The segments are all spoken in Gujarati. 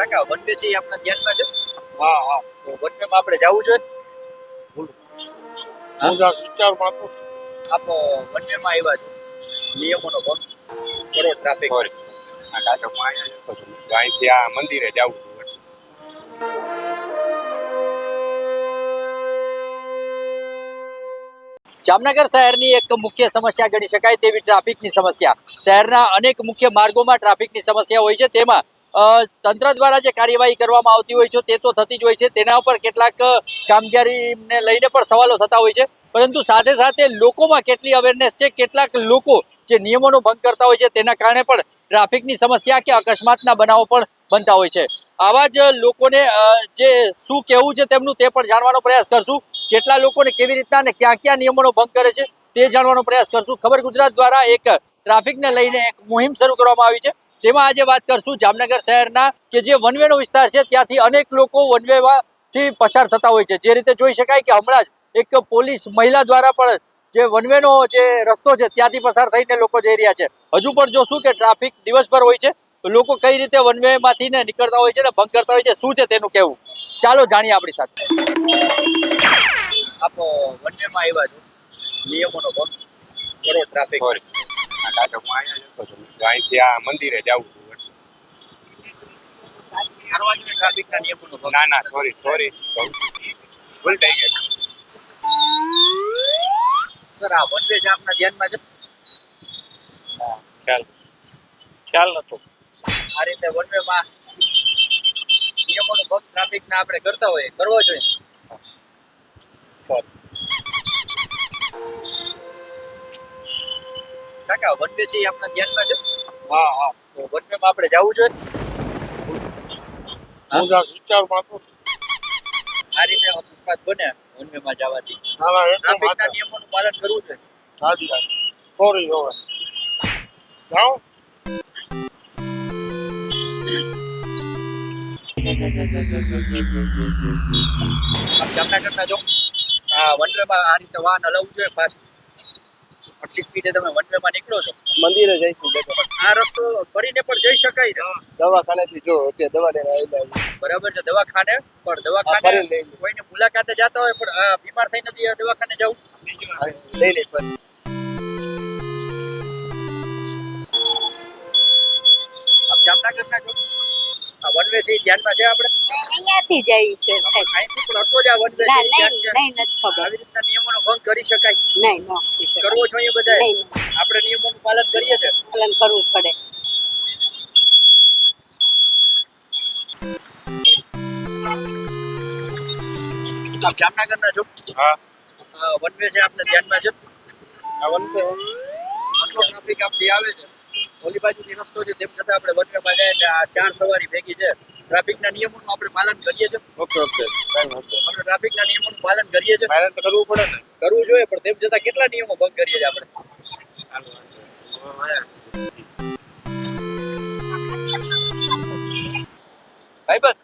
કાકા વનવે છે આપણા ધ્યાનમાં છે? હા હા. તો વન આપણે જવું છે? હું? જા વિચારમાં તો આપ વન વે માં આવ્યા છો. નિયમોનો ભંગ. કરો ટ્રાફિક અહીંથી આ મંદિરે જવું જામનગર શહેરની એક મુખ્ય સમસ્યા ગણી શકાય તેવી ટ્રાફિકની સમસ્યા. શહેરના અનેક મુખ્ય માર્ગોમાં ટ્રાફિકની સમસ્યા હોય છે. તેમાં તંત્ર દ્વારા જે કાર્યવાહી કરવામાં આવતી હોય છે, તે તો થતી જ હોય છે. તેના ઉપર કેટલાક કામગીરીને લઈને પણ સવાલો થતા હોય છે. પરંતુ સાથે સાથે લોકોમાં કેટલી અવેરનેસ છે? કેટલાક લોકો જે નિયમોનો ભંગ કરતા હોય છે, તેના કારણે પણ ટ્રાફિકની સમસ્યા કે અકસ્માતના બનાવો પણ બનતા હોય છે. આવા જ લોકોને જે શું કહેવું છે તેમનું તે પણ જાણવાનો પ્રયાસ કરશું. કેટલા લોકોને કેવી રીતના અને ક્યાં ક્યાં નિયમોનો ભંગ કરે છે તે જાણવાનો પ્રયાસ કરશું. ખબર ગુજરાત દ્વારા એક ટ્રાફિકને લઈને એક મુહિમ શરૂ કરવામાં આવી છે. તેમાં આજે વાત કરશું જામનગર શહેરના કે જે વનવેનો વિસ્તાર છે ત્યાંથી અનેક લોકો વનવેથી પસાર થતા હોય છે. જે રીતે જોઈ શકાય કે હમણાં જ એક પોલીસ મહિલા દ્વારા પણ જે વનવેનો જે રસ્તો છે ત્યાંથી પસાર થઈને લોકો જઈ રહ્યા છે. હજુ પણ જોશું કે ટ્રાફિક દિવસભર હોય છે. તો લોકો કઈ રીતે વનવે માંથી ને નીકળતા હોય છે ને ભંગ કરતા હોય છે શું છે તેનું કેવું ચાલો જાણીએ આપણી સાથે. આપ વનવેમાં આવ્યા છો. નિયમોનો ભંગ કરો ટ્રાફિક અહીંથી આ મંદિરે જવું છું. નિયમોનો ભંગ ના ના સોરી સોરી ભૂલ થઈ ગઈ. સર આ વનવે છે આપના ધ્યાનમાં છે? ખ્યાલ ખ્યાલ નતો. આ રીતે વનવેમાં નિયમોનો ભંગ ટ્રાફિકના આપણે કરતા હોઈએ કરવો જોઈએ. સોરી કાકા વનવે છે એ ધ્યાનમાં છે? હા હા તો વનવેમાં આપણે જવું છે? હું જા વિચારમાં તો આ રીતે અકસ્માત બને વનવેમાં જવાથી. ના ના ટ્રાફિકના નિયમોનું પાલન કરવું છે. સાચી વાત. સોરી હવે જાઉં જામનગરના જો આ વનવેમાં આ રીતે વાહન હલાવવું જોઈએ ફાસ્ટ આટલી સ્પીડે તમે વનવેમાં નીકળો છો. મંદિરે જઈશું આ રસ્તો ફરીને પણ જઈ શકાય ને. દવાખાનેથી જો અત્યારે દવા લેવા આવી બરાબર છે દવાખાને પણ દવાખાને કોઈને મુલાકાતે જતા હોય પણ બીમાર થઈ નથી દવાખાને જવું. લઈ લે જામનગરના છો? આ વનવે છે ધ્યાનમાં છે આપણે? અહીંયાથી જાય તો આટલો જ આ વનવે ના નહીં નહીં નથી ખબર. આવી રીતના નિયમોનો ભંગ કરી શકાય. નહીં ન કરી શકાય. કરવો જોઈએ બધાએ. આપણે નિયમોનું પાલન કરીએ છે પાલન કરવું પડે. આપ જામનગરના છો? હા. વન વે છે આપણે ધ્યાનમાં છે? આ વન વે ટ્રાફિક આપણી આવે છે. ઓલી બાજુથી રસ્તો છે તેમ છતાં આપણે જાય એટલે આ ચાર સવારી ભેગી છે. ટ્રાફિકના નિયમોનું આપણે પાલન કરીએ છીએ. Okay okay. આપણે ટ્રાફિકના નિયમોનું પાલન કરીએ છીએ. પાલન તો કરવું પડે ને. કરવું જોઈએ પણ તેમ છતાં કેટલા નિયમો ભંગ કરીએ છીએ આપણે? ભાઈબંધ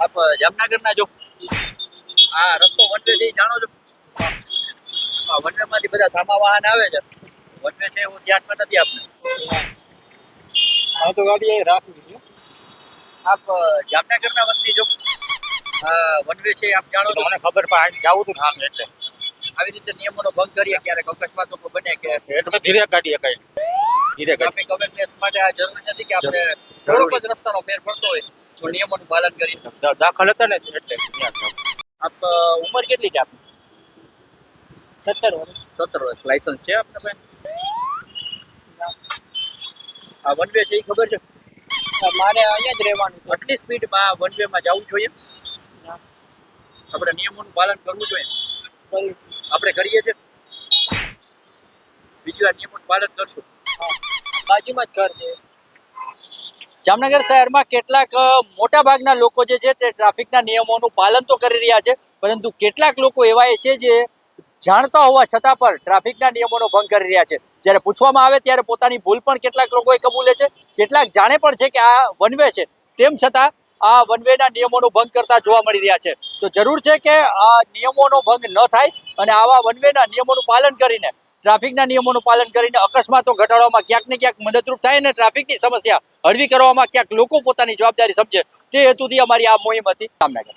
આપ જામનગરના જો આ રસ્તો વનવે છે જાણો છો. વનમાંથી બધા સામા વાહન આવે છે. વનવે છે હું ધ્યાનમાં નથી આપને? આ તો ગાડી અહીં રાખવી છે. આપ જામનગરના વતની જો વનવે છે આપ જાણો તો મને ખબર પણ જવું હતું આમ એટલે. આવી રીતે નિયમોનો ભંગ કરીએ ક્યારેક અકસ્માતો બને કે એટલે ધીરે ગાડી કાઈ. ધીરે ટ્રાફિક અવેરનેસ માટે આ જરૂરી નથી કે આપણે થોડોક જ રસ્તાનો ફેર પડતો હોય તો નિયમોનું પાલન કરી. દાખલ હતા ને એટલે આપ ઉંમર કેટલી છે આપ સત્તર વર્ષ. સત્તર વર્ષ. લાયસન્સ છે આપને પાસે આ વન વે છે એ ખબર છે? મારે અહીંયા જ રહેવાનું આટલી સ્પીડમાં વન વેમાં જવું જોઈએ. આપણે નિયમોનું પાલન કરવું જોઈએ. આપણે કરીએ છીએ. બીજી વાર નિયમોનું પાલન કરશું. બાજુમાં જ ઘર છે. જામનગર શહેરમાં કેટલાક મોટા ભાગના લોકો જે છે તે ટ્રાફિકના નિયમોનું પાલન તો કરી રહ્યા છે, પરંતુ કેટલાક લોકો એવા છે જે જાણતા હોવા છતાં પણ ટ્રાફિકના નિયમોનો ભંગ કરી રહ્યા છે. જ્યારે પૂછવામાં આવે ત્યારે પોતાની ભૂલ પણ કેટલાક લોકોએ કબૂલે છે. કેટલાક જાણે પણ છે કે આ વનવે છે. તેમ છતાં આ વનવેના નિયમોનો ભંગ કરતા જોવા મળી રહ્યા છે. તો જરૂર છે કે આ નિયમોનો ભંગ ન થાય અને આવા વનવેના નિયમોનું પાલન કરીને, ટ્રાફિકના નિયમોનું પાલન કરીને અકસ્માતો ઘટાડવામાં ક્યાંક ને ક્યાંક મદદરૂપ થાય અને ટ્રાફિકની સમસ્યા હળવી કરવામાં ક્યાંક લોકો પોતાની જવાબદારી સમજે. તે હેતુથી અમારી આ મુહિમ હતી. જામનગર